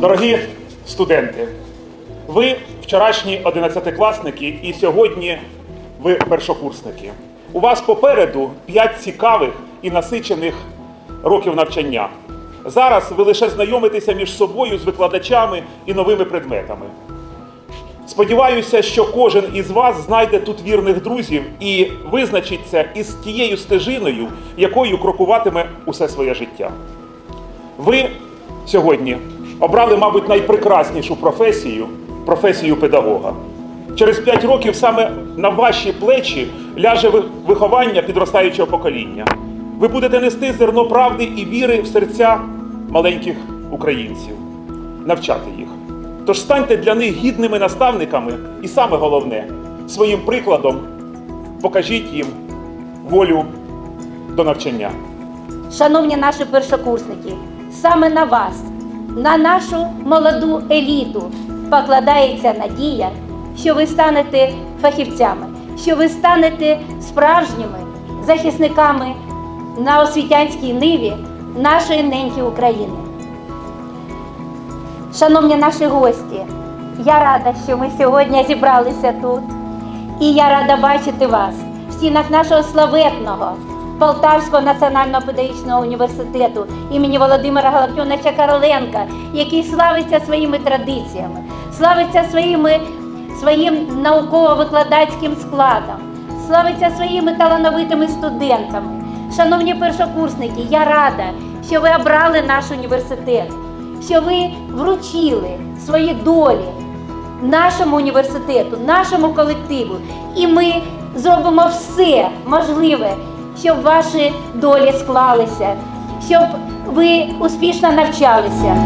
Дорогі студенти, ви вчорашні одинадцятикласники і сьогодні ви першокурсники. У вас попереду 5 цікавих і насичених років навчання. Зараз ви лише знайомитеся між собою з викладачами і новими предметами. Сподіваюся, що кожен із вас знайде тут вірних друзів і визначиться із тією стежиною, якою крокуватиме усе своє життя. Ви сьогодні обрали, мабуть, найпрекраснішу професію професію педагога. Через 5 років саме на ваші плечі ляже виховання підростаючого покоління. Ви будете нести зерно правди і віри в серця маленьких українців, навчати їх. Тож станьте для них гідними наставниками і саме головне, своїм прикладом покажіть їм волю до навчання. Шановні наші першокурсники, саме на вас, на нашу молоду еліту покладається надія, що ви станете фахівцями, що ви станете справжніми захисниками на освітянській ниві нашої неньки України. Шановні наші гості, я рада, що ми сьогодні зібралися тут. І я рада бачити вас в стінах нашого славетного Полтавського національного педагогічного університету імені Володимира Галактюновича Короленка, який славиться своїми традиціями, славиться своїми, своїм науково-викладацьким складом, славиться своїми талановитими студентами. Шановні першокурсники, я рада, що ви обрали наш університет, що ви вручили свої долі нашому університету, нашому колективу. І ми зробимо все можливе, щоб ваші долі склалися, щоб ви успішно навчалися.